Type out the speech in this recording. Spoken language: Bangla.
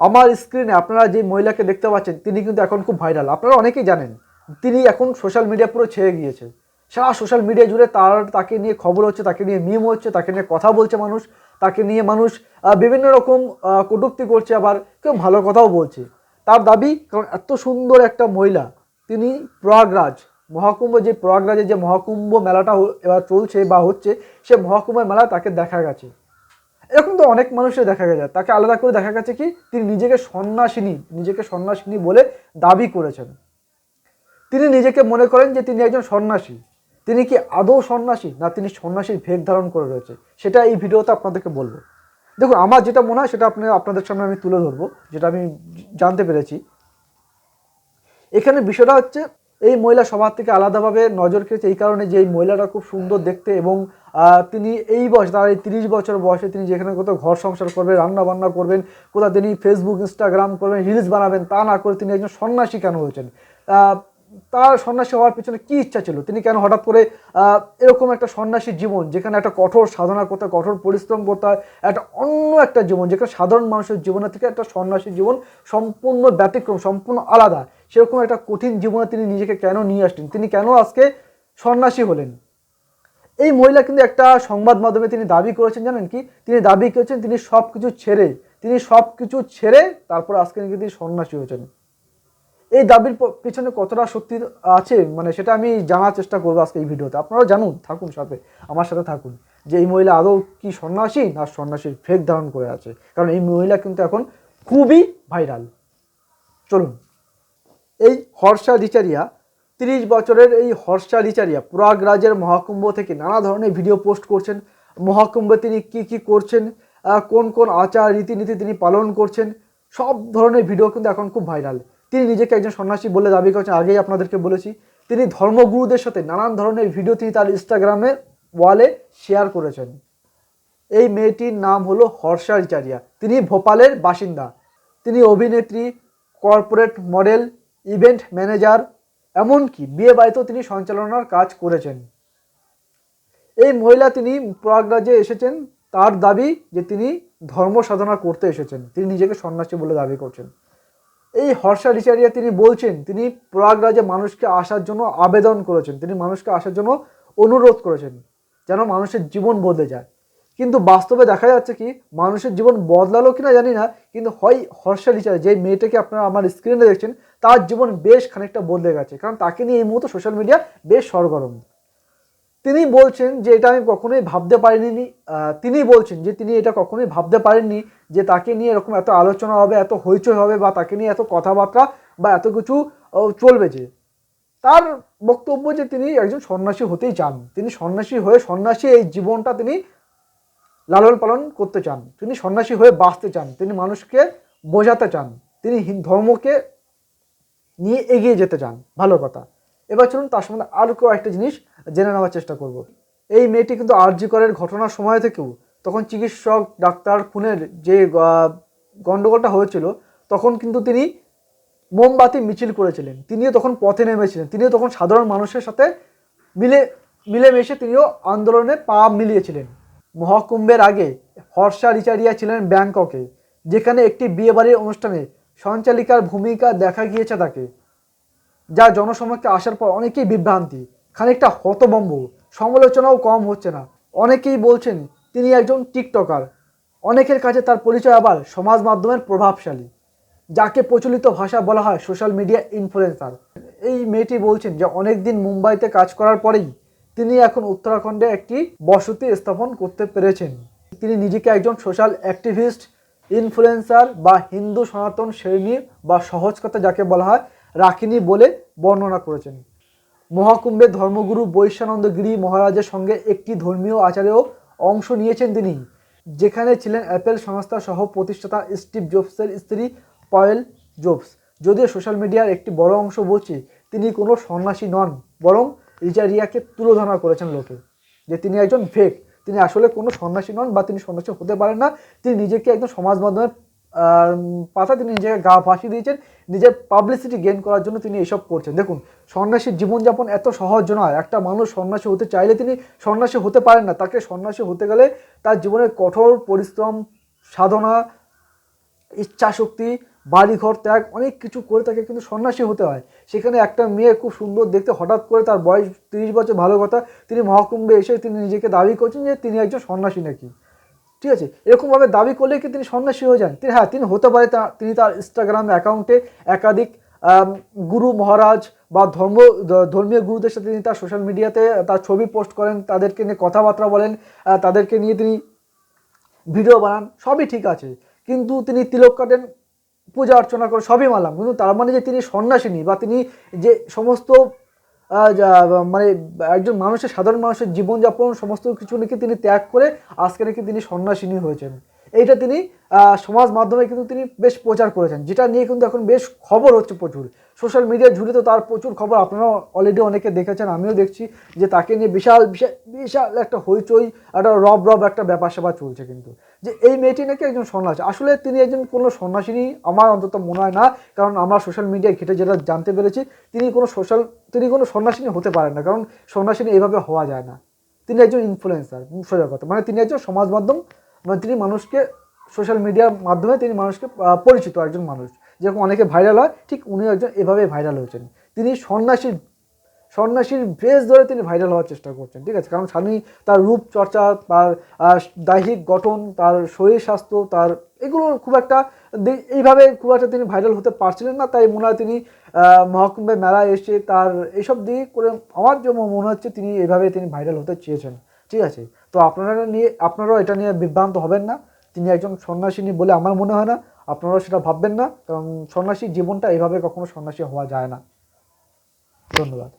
আমার স্ক্রিনে আপনারা যে মহিলাকে দেখতে পাচ্ছেন, তিনি কিন্তু এখন খুব ভাইরাল আপনারা অনেকেই জানেন, তিনি এখন সোশ্যাল মিডিয়া পুরো ছেয়ে গিয়েছে। সারা সোশ্যাল মিডিয়া জুড়ে তার, তাকে নিয়ে খবর হচ্ছে, তাকে নিয়ে মিম হচ্ছে, তাকে নিয়ে কথা বলছে মানুষ, তাকে নিয়ে মানুষ বিভিন্ন রকম কটূক্তি করছে আবার, কেউ ভালো কথাও বলছে। তার দাবি, কারণ এত সুন্দর একটা মহিলা, তিনি প্রয়াগরাজ, মহাকুম্ভ যে প্রয়াগরাজে যে মহাকুম্ভ মেলাটা এবার চলছে বা হচ্ছে, সে মহাকুম্ভের মেলা তাকে দেখা গেছে। এরকম তো অনেক মানুষের দেখা গেছে। তাকে আলাদা করে দেখা গেছে কি, তিনি নিজেকে সন্ন্যাসিনী নিজেকে সন্ন্যাসিনী বলে দাবি করেছেন। তিনি নিজেকে মনে করেন যে তিনি একজন সন্ন্যাসী। তিনি কি আদৌ সন্ন্যাসী, না তিনি সন্ন্যাসীর ভেদ ধারণ করে রয়েছে? সেটা এই ভিডিওতে আপনাদেরকে বলব। দেখুন, আমার যেটা মনে হয়, সেটা আপনি আপনাদের সামনে আমি তুলে ধরবো, যেটা আমি জানতে পেরেছি। এখানে বিষয়টা হচ্ছে এই মহিলা সবার থেকে আলাদাভাবে নজর কেড়েছে। এই কারণে যে এই মহিলাটা খুব সুন্দর দেখতে এবং তিনি এই বয়স, তার এই তিরিশ বছর বয়সে তিনি যেখানে কোথাও ঘর সংসার করবেন রান্না বান্না করবেন, কোথাও তিনি ফেসবুক ইনস্টাগ্রাম করবেন রিলস বানাবেন, তা না করে তিনি একজন সন্ন্যাসী কেন হয়েছেন? তার সন্ন্যাসী হওয়ার পিছনে কী ইচ্ছা ছিল? তিনি কেন হঠাৎ করে এরকম একটা সন্ন্যাসীর জীবন, যেখানে একটা কঠোর সাধনা করতে, কঠোর পরিশ্রম করতে হয়, একটা অন্য একটা জীবন, যেখানে সাধারণ মানুষের জীবনের থেকে একটা সন্ন্যাসীর জীবন সম্পূর্ণ ব্যতিক্রম, সম্পূর্ণ আলাদা। সেরকম একটা কঠিন জীবনে তিনি নিজেকে কেন নিয়ে আসলেন? তিনি কেন আজকে সন্ন্যাসী হলেন? এই মহিলা কিন্তু একটা সংবাদ মাধ্যমে তিনি দাবি করেছেন, জানেন কি? তিনি দাবি করেছেন তিনি সব কিছু ছেড়ে, তিনি সব কিছু ছেড়ে তারপর আজকে নাকি তিনি সন্ন্যাসী হয়েছেন। এই দাবির পিছনে কতটা সত্যি আছে মানে সেটা আমি জানার চেষ্টা করব আজকে এই ভিডিওতে। আপনারা জানুন, থাকুন সাথে, আমার সাথে থাকুন, যে এই মহিলা আদৌ কি সন্ন্যাসী না সন্ন্যাসীর ফেক ধারণ করে আছে। কারণ এই মহিলা কিন্তু এখন খুবই ভাইরাল। চলুন। এই হর্ষা রিচারিয়া তিরিশ বছরের এই হর্ষা রিচারিয়া প্রয়াগরাজের মহাকুম্ভ থেকে নানা ধরনের ভিডিও পোস্ট করছেন। মহাকুম্ভে তিনি কি কি করছেন কোন কোন আচার রীতিনীতি তিনি পালন করছেন, সব ধরনের ভিডিও কিন্তু এখন খুব ভাইরাল তিনি নিজেকে একজন সন্ন্যাসী বলে দাবি করছেন, আগেই আপনাদেরকে বলেছি। তিনি ধর্মগুরুদের সাথে নানান ধরনের ভিডিও তিনি তার ইনস্টাগ্রামে ওয়ালে শেয়ার করেছেন। এই মেয়েটির নাম হলো হর্ষা রিচারিয়া তিনি ভোপালের বাসিন্দা। তিনি অভিনেত্রী কর্পোরেট মডেল ইভেন্ট ম্যানেজার, এমনকি বিয়ে বাড়িতেও তিনি সঞ্চালনার কাজ করেছেন। এই মহিলা তিনি প্রয়াগরাজে এসেছেন। তার দাবি যে তিনি ধর্ম সাধনা করতে এসেছেন। তিনি নিজেকে সন্ন্যাসী বলে দাবি করছেন। এই হর্ষা রিচারিয়া তিনি বলছেন, তিনি প্রয়াগরাজে মানুষকে আসার জন্য আবেদন করেছেন। তিনি মানুষকে আসার জন্য অনুরোধ করেছেন, যেন মানুষের জীবন বদলে যায়। কিন্তু বাস্তবে দেখা যাচ্ছে কি, মানুষের জীবন বদলালো কিনা জানি না, কিন্তু হয় হর্ষা রিচার্জ যে মেয়েটাকে আপনারা আমার স্ক্রিনে দেখছেন, তার জীবন বেশ খানিকটা বদলে গেছে। কারণ তাকে নিয়ে এই মুহূর্তে সোশ্যাল মিডিয়া বেশ সরগরম। তিনি বলছেন যে, এটা আমি কখনোই ভাবতে পারিনি তিনি বলছেন যে, তিনি এটা কখনোই ভাবতে পারেননি যে, তাকে নিয়ে এরকম এত আলোচনা হবে, এত হইচই হবে বা তাকে নিয়ে এত কথাবার্তা বা এত কিছু চলবে যে। তার বক্তব্য যে, তিনি একজন সন্ন্যাসী হতেই চান। তিনি সন্ন্যাসী হয়ে সন্ন্যাসী এই জীবনটা তিনি লালন পালন করতে চান, তিনি সন্ন্যাসী হয়ে বাঁচতে চান, তিনি মানুষকে বোঝাতে চান, তিনি ধর্মকে নিয়ে এগিয়ে যেতে চান, ভালো কথা। এবার চলুন তার সম্বন্ধে আরও কয়েকটা জিনিস জেনে নেওয়ার চেষ্টা করব। এই মেয়েটি কিন্তু আরজি করের ঘটনার সময় থেকেও তখন চিকিৎসক, ডাক্তার খুনের যে গণ্ডগোলটা হয়েছিল, তখন কিন্তু তিনি মোমবাতি মিছিল করেছিলেন। তিনিও তখন পথে নেমেছিলেন। তিনিও তখন সাধারণ মানুষের সাথে মিলে, মিলেমিশে তিনিও আন্দোলনে পা মিলিয়েছিলেন। মহাকুম্ভের আগে হর্ষা রিচারিয়া ছিলেন ব্যাংককে, যেখানে একটি বিয়েবাড়ির অনুষ্ঠানে সঞ্চালিকার ভূমিকা দেখা গিয়েছে তাকে, যা জনসমক্ষে আসার পর অনেকেই বিভ্রান্তি, খানিকটা হতবম্ব সমালোচনাও কম হচ্ছে না। অনেকেই বলছেন, তিনি একজন টিকটকার। অনেকের কাছে তার পরিচয় আবার সমাজ মাধ্যমের প্রভাবশালী, যাকে প্রচলিত ভাষা বলা হয় সোশ্যাল মিডিয়া ইনফ্লুয়েন্সার। এই মেয়েটি বলছেন যে অনেক দিন মুম্বাইতে কাজ করার পরেই তিনি এখন উত্তরাখণ্ডে একটি বসতি স্থাপন করতে পেরেছেন। তিনি নিজেকে একজন সোশ্যাল অ্যাক্টিভিস্ট, ইনফ্লুয়েন্সার বা হিন্দু সনাতন শ্রেণি বা সহজ কথা যাকে বলা হয়, রাখিনি বলে বর্ণনা করেছেন। মহাকুম্ভে ধর্মগুরু বৈশ্যানন্দ গিরি মহারাজের সঙ্গে একটি ধর্মীয় আচারেও অংশ নিয়েছেন তিনি, যেখানে ছিলেন অ্যাপেল সংস্থা সহ প্রতিষ্ঠাতা স্টিভ জবসের স্ত্রী পয়েল জবস। যদিও সোশ্যাল মিডিয়ার একটি বড় অংশ বলছে, তিনি কোনো সন্ন্যাসী নন, বরং রিজারিয়াকে তুলোধনা করেছেন লোকে। যে তিনি একজন ফেক তিনি আসলে কোনো সন্ন্যাসী নন বা তিনি সন্ন্যাসী হতে পারেন না। তিনি নিজেকে একদম সমাজ মাধ্যমের পাতা তিনি নিজেকে গা ভাসিয়ে দিয়েছেন। নিজের পাবলিসিটি গেইন করার জন্য তিনি এসব করছেন। দেখুন, সন্ন্যাসীর জীবনযাপন এত সহজ নয়। একটা মানুষ সন্ন্যাসী হতে চাইলে তিনি সন্ন্যাসী হতে পারেন না। তাকে সন্ন্যাসী হতে গেলে তার জীবনের কঠোর পরিশ্রম, সাধনা ইচ্ছা শক্তি বাড়িঘর ত্যাগ, অনেক কিছু করে তাকে কিন্তু সন্ন্যাসী হতে হয়। সেখানে একটা মেয়ে খুব সুন্দর দেখতে, হঠাৎ করে তার বয়স তিরিশ বছর, ভালো কথা, তিনি মহাকুম্ভে এসে তিনি নিজেকে দাবি করছেন যে তিনি একজন সন্ন্যাসী নাকি। ঠিক আছে? এরকমভাবে দাবি করলে কি তিনি সন্ন্যাসী হয়ে যান? তিনি হ্যাঁ তিনি হতে পারে তিনি তার ইনস্টাগ্রাম অ্যাকাউন্টে একাধিক গুরু মহারাজ বা ধর্ম ধর্মীয় গুরুদের সাথে তিনি তার সোশ্যাল মিডিয়াতে তার ছবি পোস্ট করেন, তাদেরকে নিয়ে কথাবার্তা বলেন তাদেরকে নিয়ে তিনি ভিডিও বানান, সবই ঠিক আছে। কিন্তু তিনি তিলক কাটেন পূজা অর্চনা করে সবই মানলাম কিন্তু তার মানে যে তিনি সন্ন্যাসিনী বা তিনি যে সমস্ত মানে একজন মানুষের, সাধারণ মানুষের জীবনযাপন, সমস্ত কিছু নাকি তিনি ত্যাগ করে আজকে নাকি তিনি সন্ন্যাসিনী হয়েছেন। এইটা তিনি সমাজ মাধ্যমে কিন্তু তিনি বেশ প্রচার করেছেন, যেটা নিয়ে কিন্তু এখন বেশ খবর হচ্ছে প্রচুর। সোশ্যাল মিডিয়া জুড়ে তো তার প্রচুর খবর, আপনারাও অলরেডি অনেকে দেখেছেন, আমিও দেখছি যে তাকে নিয়ে বিশাল বিশাল একটা হইচই, একটা রব রব একটা ব্যাপার স্যাপার চলছে কিন্তু। যে এই মেয়েটি নাকি একজন সন্ন্যাসী, আসলে তিনি একজন কোনো সন্ন্যাসিনী আমার অন্তত মনে হয় না, কারণ আমরা সোশ্যাল মিডিয়ায় ঘেটে যেটা জানতে পেরেছি, তিনি কোনো সোশ্যাল, তিনি কোনো সন্ন্যাসিনী হতে পারেন না, কারণ সন্ন্যাসিনী এইভাবে হওয়া যায় না। তিনি একজন ইনফ্লুয়েন্সার সোজা কথা মানে তিনি একজন সমাজ মাধ্যম মানে তিনি মানুষকে সোশ্যাল মিডিয়ার মাধ্যমে তিনি মানুষকে পরিচিত একজন মানুষ। যেরকম অনেকে ভাইরাল হয় ঠিক উনি একজন এভাবে ভাইরাল হয়েছেন। তিনি সন্ন্যাসীর সন্ন্যাসীর বেশ ধরে তিনি ভাইরাল হওয়ার চেষ্টা করছেন ঠিক আছে? কারণ স্বামী তার রূপ চর্চা তার দৈহিক গঠন তার শরীর স্বাস্থ্য তার এগুলো খুব একটা এইভাবে খুব একটা তিনি ভাইরাল হতে পারছিলেন না। তাই মনে হয় তিনি আহ, মহাকুম্ভে মেলায় এসে তার এইসব দিয়ে করে আমার জন্য মনে হচ্ছে তিনি এভাবে তিনি ভাইরাল হতে চেয়েছেন। ঠিক আছে? তো আপনারা নিয়ে, আপনারাও এটা নিয়ে বিভ্রান্ত হবেন না। তিনি একজন সন্ন্যাসিনী বলে আমার মনে হয় না। আপনারাও সেটা ভাববেন না, কারণ সন্ন্যাসী জীবনটা এভাবে কখনো সন্ন্যাসী হওয়া যায় না। ধন্যবাদ।